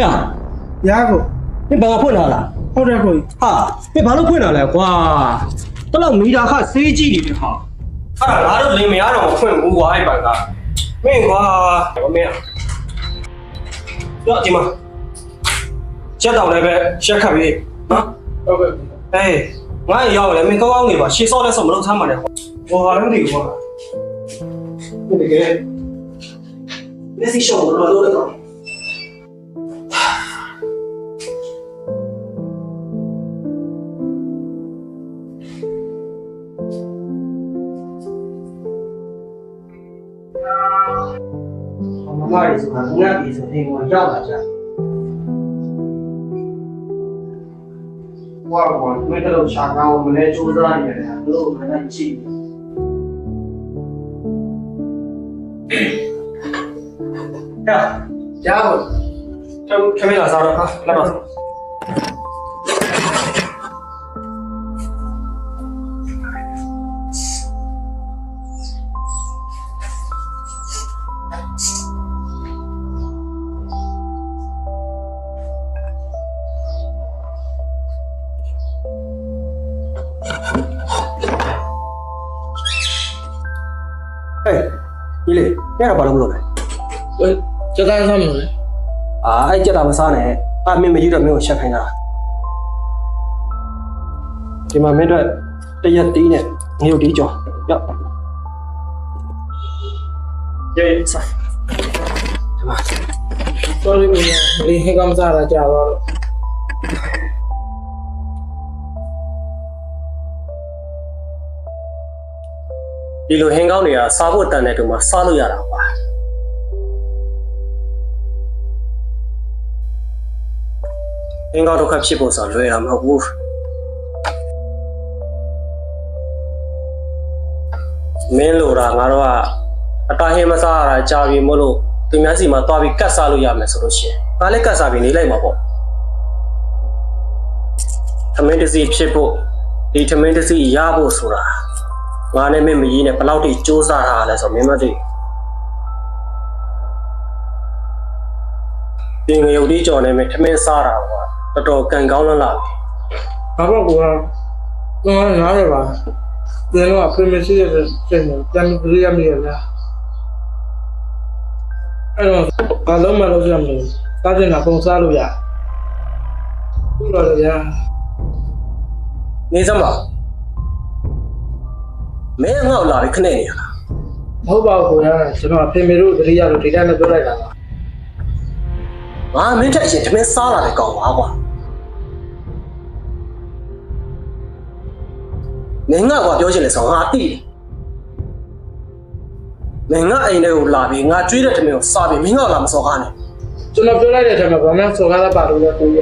ဟဲ့ရကိုမင်းဘာဖွင့်လာလားဟုတ်တယ်ကိုဟာမင်းဘာလို့ဖွင့်လာလဲကွာတလောက်မီတာခဆေးကြည့်နေတယ်ဟာအဲ့ဒါငါတို့လင်မရတော့မဖွင့်ဘူးကွာအဲ့ဘက်ကမင်းကွာမင်းတော့ဒီမှာချက်တောင်လည်းပဲရက်ခတ်ပြီးနော်ဟုတ်ကဲ့အေးငါရောက်လေမင်းကောင်းကောင်းနေပါရှေ့စောလဲဆိုမလုပ်ဆမ်းပါနဲ့ဟောဟာလည်းမသိဘူးကွာဒီကဲမက်ဆီရှောင်းတော့လို့တော့ မမရီဆိုတာငါပြည်ဆိုရင်ကိုရောက်လာကြဝါဘောမင်းတို့ရှာကောင်းမလဲစူးစမ်းနေတယ်တို့ကလည်းကြည့်ဟဲ့ရကိုကျမခမလာစားတော့ဟာလာတော့ ဟဲ့ဒီလေအဲ့ဒါဘာလို့မလုပ်လဲဟိုစက်သားဆမ်းမလို့လေအာအဲ့ကြက်တာမစားနဲ့အာမင်းမကြီးတော့မင်းကိုရှက်ခိုင်းတာဒီမှာမင်းတို့တရက်တီးနဲ့ငရုတ်တီးကြော်ရောက်ရေးဆိုင်ဒီမှာ sorry ကိုရလေဟင်ကမစားတာကြာတော့ ဒီလိုဟင်းကောင်းတွေကစားဖို့တန်တဲ့တူမှာစားလို့ရတာပါဟင်းကောင်းဒုက္ခဖြစ်ဖို့ဆိုလွယ်တာမဟုတ်ဘူးမင်းလိုတာငါတို့ကအတားဟင်းမစားရတာကြာပြီမို့လို့သူများစီမှာသွားပြီးကတ်စားလို့ရမယ်ဆိုလို့ရှိရင်ငါလည်းကတ်စားပြီးနေလိုက်မှာပေါ့သမင်းတစ်စီဖြစ်ဖို့ဒီသမင်းတစ်စီရဖို့ဆိုတာ ငါနဲ့မင်းမကြီးနဲ့ဘယ်လောက်ထိစူးစမ်းထားရလဲဆိုတော့မင်းမသိဘူးဒီငရုတ်ဒီကြော်နေမယ်သမင်းစားတာကွာတော်တော်ကံကောင်းလန်းလာပြီဘာမှကိုကတော့နားရပါပြန်တော့ primacy ရဲ့ပြန်ပြန်ပြီးရမရလားအဲ့တော့ဘာလုံးမလုပ်ရမလို့စားတင်တာပုံစားလို့ရဟုတ်တော့ဗျာနေစမ်းပါ မင်းငေါ့လာပြီးခနဲ့နေရလားမဟုတ်ပါဘူးကွာကျွန်တော်အဖေမေတို့တတိယလို့ဒေတာနဲ့ပြောလိုက်တာပါငါမင်းတက်ရင်သမင်းစားလာတယ်ကောင်းပါကွာမင်းငါ့ကွာပြောချင်လဲဆိုငါသိတယ်မင်းငါအိမ်ထဲကိုလာပြီးငါကျွေးတဲ့သမင်းကိုစားပြီးမင်းငါ့လာမစော်ကားနဲ့ကျွန်တော်ပြောလိုက်တဲ့အချိန်မှာဘာမှစော်ကားတာပါလို့လည်းပြောရ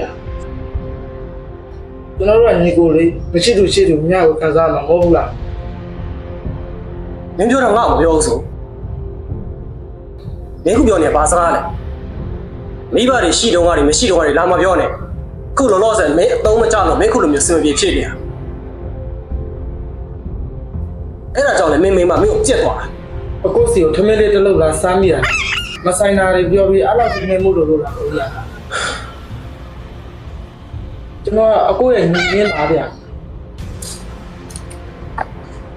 ကျွန်တော်တို့ကညီကိုလေးမရှိသူရှိသူမြတ်ကိုခံစားမှာမဟုတ်ဘူးလား မင်းပြောတာငါ့ကိုမပြောဘူးဆိုမင်းခုပြောနေဘာစကားလဲမိဘတွေရှိတော့ငါတွေမရှိတော့ငါတွေလာမပြောနဲ့ခုလောလောဆယ်မင်းအသုံးမကျလို့မင်းခုလိုမျိုးစင်ပြေဖြစ်နေတာအဲ့ဒါကြောင့်လေမင်းမိမမင်းကိုပြက်သွားတာအကိုစီကိုထမင်းလေးတစ်လုပ်လာစားမိတာမဆိုင်တာတွေပြောပြီးအဲ့လောက်ဒီနေမှုလို့လို့လာလို့ရတာကျွန်တော်ကအကိုရဲ့ညီရင်းပါဗျာ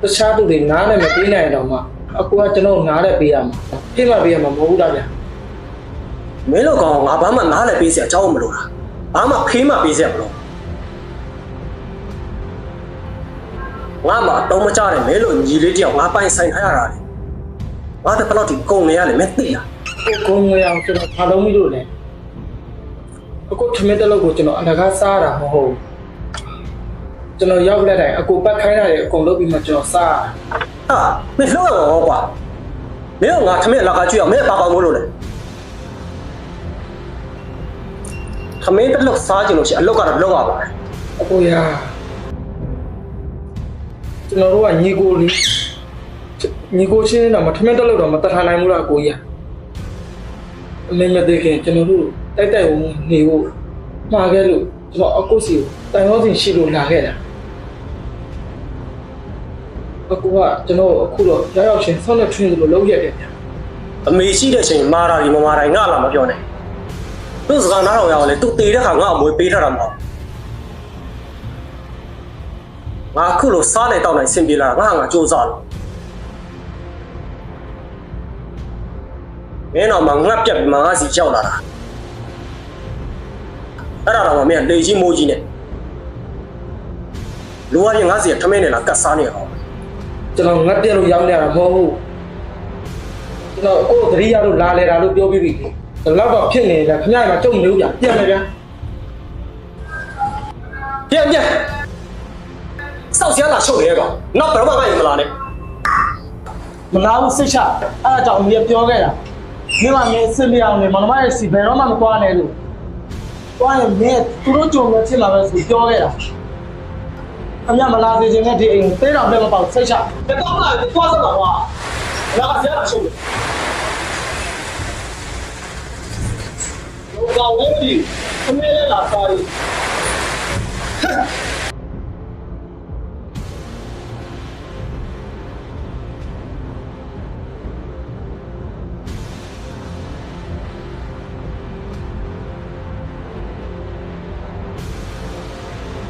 တခြားသူတွေနားနဲ့မပေးနိုင်တော့မှအကိုကကျွန်တော်နားနဲ့ပေးရမှာပြမပေးရမှာမဟုတ်ဘူးလားဗျာမင်းတို့ကောင်ငါဘာမှနားလည်းပေးစရာအကြောင်းမလိုတာဘာမှဖေးမှပေးစရာမလိုငါမှတော့မကြတဲ့မဲလို့ညီလေးတယောက်ငါပိုင်ဆိုင်ထားရတာလေငါတဘယ်လောက်ထိကုန်နေရလဲမင်းသိလားကိုကုန်းငွေအောင်ကျွန်တော်ဖာလုံးမိလို့လေအခုထမင်းတစ်လုပ်ကိုကျွန်တော်အလကားစားတာမဟုတ်ဘူး ကျွန်တော်ရောက်လက်တိုင်းအကိုပတ်ခိုင်းတာတွေအကုန်လုပ်ပြီးမှကျွန်တော်စားဟာမင်းလှုပ်ရောကွာမင်းကငါထမင်းအလကားကျွေးအောင်မင်းပါပါမို့လို့လေထမင်းတစ်လောက်စားကြလို့ရှိရင်အလောက်ကတော့လောက်ရပါတယ်အကိုရာကျွန်တော်တို့ကညီကိုလေးညီကိုချင်းတော့မထမင်းတစ်လုပ်တော့မတတ်ထားနိုင်ဘူးလားအကိုကြီးအမေမသိခင်ကျွန်တော်တို့တိုက်တိုက်ဝုန်းနေဖို့မှာခဲ့လို့ကျွန်တော်အကိုစီကိုတိုင်ရောစဉ်ရှိလို့လာခဲ့တာ အကူကကျွန်တော်အခုတော့ရောက်ရောက်ချင်းဆောင်းတဲ့ train လို့လုပ်ရက်တယ်ဗျာအမေရှိတဲ့အချိန်မာတာဒီမမာတိုင်းငါလာမပြောနဲ့သူသူ့စကားနားထောင်ရအောင်လေသူတည်တဲ့ခါငါ့အမွေပေးထားတာမဟုတ်ငါခုလိုစားနေတောက်နိုင်ဆင်ပြေလာတာငါငါစူးစမ်းလို့မင်းတော့မငတ်ပြက်ပြီးမငါစီကြောက်လာတာအဲ့ဒါတော့မင်းလေကြီးမိုးကြီးနဲ့လူကရင်ငါစီထမင်းနဲ့လာကတ်စားနေအောင် ကျွန်တော်ငတ်ပြက်လို့ရောက်နေရတာမဟုတ်ဘူးကျွန်တော်ကိုယ်သတိရလို့လာလေတာလို့ပြောပြီးပြီဒီလောက်တော့ဖြစ်နေတယ်ခင်ဗျားကကြုံနေဦးဗျပြန်မယ်ဗျာပြန်ပြန်စောက်စရာလာရှုပ်နေရကောင်နောက်ဘယ်တော့မှငါ့ရင်မလာနဲ့မနာဘူးစိတ်ချအဲ့ဒါကြောင့်အမေပြောခဲ့တာမင်းကမင်းအစ်မရအောင်လေမနမရဲ့စီဘယ်တော့မှမသွားနဲ့လို့သွားရင်မင်းသူတို့ကြုံမဲ့ဖြစ်လာပဲဆိုပြောခဲ့တာ ခင်ဗျမလာစေခြင်းနဲ့ဒီအိမ်သေးတော်လည်းမပေါ့စိတ်ချတကောင်းလားသွားစမ်းပါကွာငါကဆရာရှုပ်လို့ဘာဝင်ဒီခမဲလာစားရီ